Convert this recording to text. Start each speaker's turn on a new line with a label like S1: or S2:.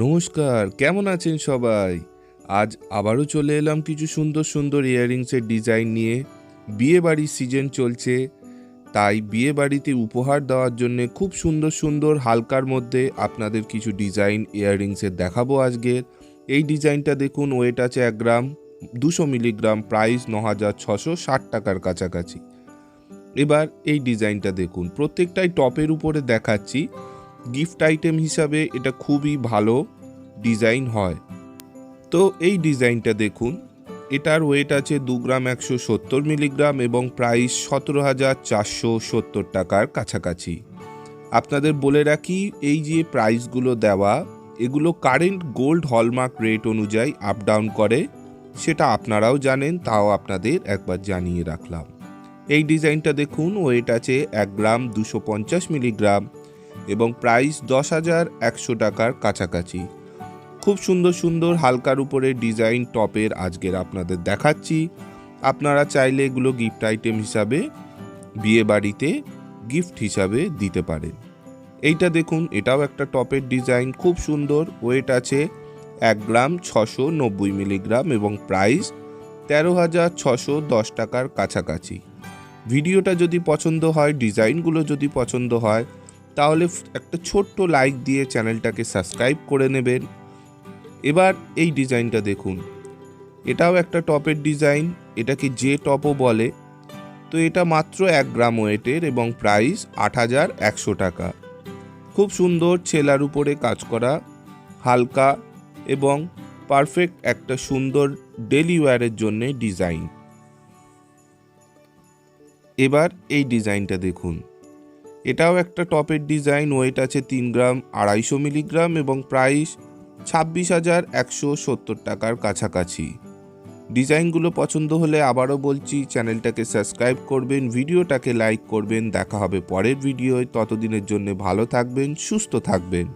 S1: নমস্কার, কেমন আছেন সবাই? আজ আবারও চলে এলাম কিছু সুন্দর সুন্দর ইয়াররিংসের ডিজাইন নিয়ে। বিয়ে বাড়ির সিজন চলছে, তাই বিয়ে বাড়িতে উপহার দেওয়ার জন্য খুব সুন্দর সুন্দর হালকার মধ্যে আপনাদের কিছু ডিজাইন ইয়াররিংসের দেখাবো আজকের। এই ডিজাইনটা দেখুন, ওয়েট আছে এক গ্রাম, দুশো মিলিগ্রাম, প্রাইস ন হাজার ছশো ষাট টাকার কাছাকাছি। এবার এই ডিজাইনটা দেখুন, প্রত্যেকটাই টপের উপরে দেখাচ্ছি। গিফট আইটেম হিসাবে এটা খুবই ভালো ডিজাইন হয়। তো এই ডিজাইনটা দেখুন, এটার ওয়েট আছে দু গ্রাম একশো সত্তর মিলিগ্রাম এবং প্রাইস সতেরো হাজার চারশো সত্তর টাকার কাছাকাছি। আপনাদের বলে রাখি, এই যে প্রাইসগুলো দেওয়া, এগুলো কারেন্ট গোল্ড হলমার্ক রেট অনুযায়ী আপ ডাউন করে, সেটা আপনারাও জানেন, তাও আপনাদের একবার জানিয়ে রাখলাম। এই ডিজাইনটা দেখুন ওয়েট আছে এক গ্রাম দুশো পঞ্চাশ মিলিগ্রাম এবং প্রাইস দশ হাজার একশো টাকার কাছাকাছি। খুব সুন্দর সুন্দর হালকার উপরে ডিজাইন টপের আজকের আপনাদের দেখাচ্ছি। আপনারা চাইলে এগুলো গিফট আইটেম হিসাবে, বিয়ে বাড়িতে গিফট হিসাবে দিতে পারেন। এইটা দেখুন, এটাও একটা টপের ডিজাইন, খুব সুন্দর। ওয়েট আছে এক গ্রাম ছশো নব্বই মিলিগ্রাম এবং প্রাইস তেরো হাজার ছশো দশ টাকার কাছাকাছি। ভিডিওটা যদি পছন্দ হয়, ডিজাইনগুলো যদি পছন্দ হয় তাহলে একটা ছোট্ট লাইক দিয়ে চ্যানেলটাকে সাবস্ক্রাইব করে নেবেন। এবার এই ডিজাইনটা দেখুন। এটাও একটা টপের ডিজাইন এটাকে যে টপও বলে। তো এটা মাত্র এক গ্রাম ওয়েটের এবং প্রাইস আট হাজার একশো টাকা। খুব সুন্দর ছেলার উপরে কাজ করা, হালকা এবং পারফেক্ট একটা সুন্দর ডেলি ওয়্যারের জন্যে ডিজাইন এবার এই ডিজাইনটা দেখুন। এটাও একটা টপের ডিজাইন, ওয়েট আছে তিন গ্রাম আড়াইশো মিলিগ্রাম এবং প্রাইস ছাব্বিশ হাজার একশো সত্তর টাকার কাছাকাছি। ডিজাইনগুলো পছন্দ হলে আবারও বলছি, চ্যানেলটাকে সাবস্ক্রাইব করবেন, ভিডিওটাকে লাইক করবেন। দেখা হবে পরের ভিডিওয়। ততদিনের জন্য ভালো থাকবেন, সুস্থ থাকবেন।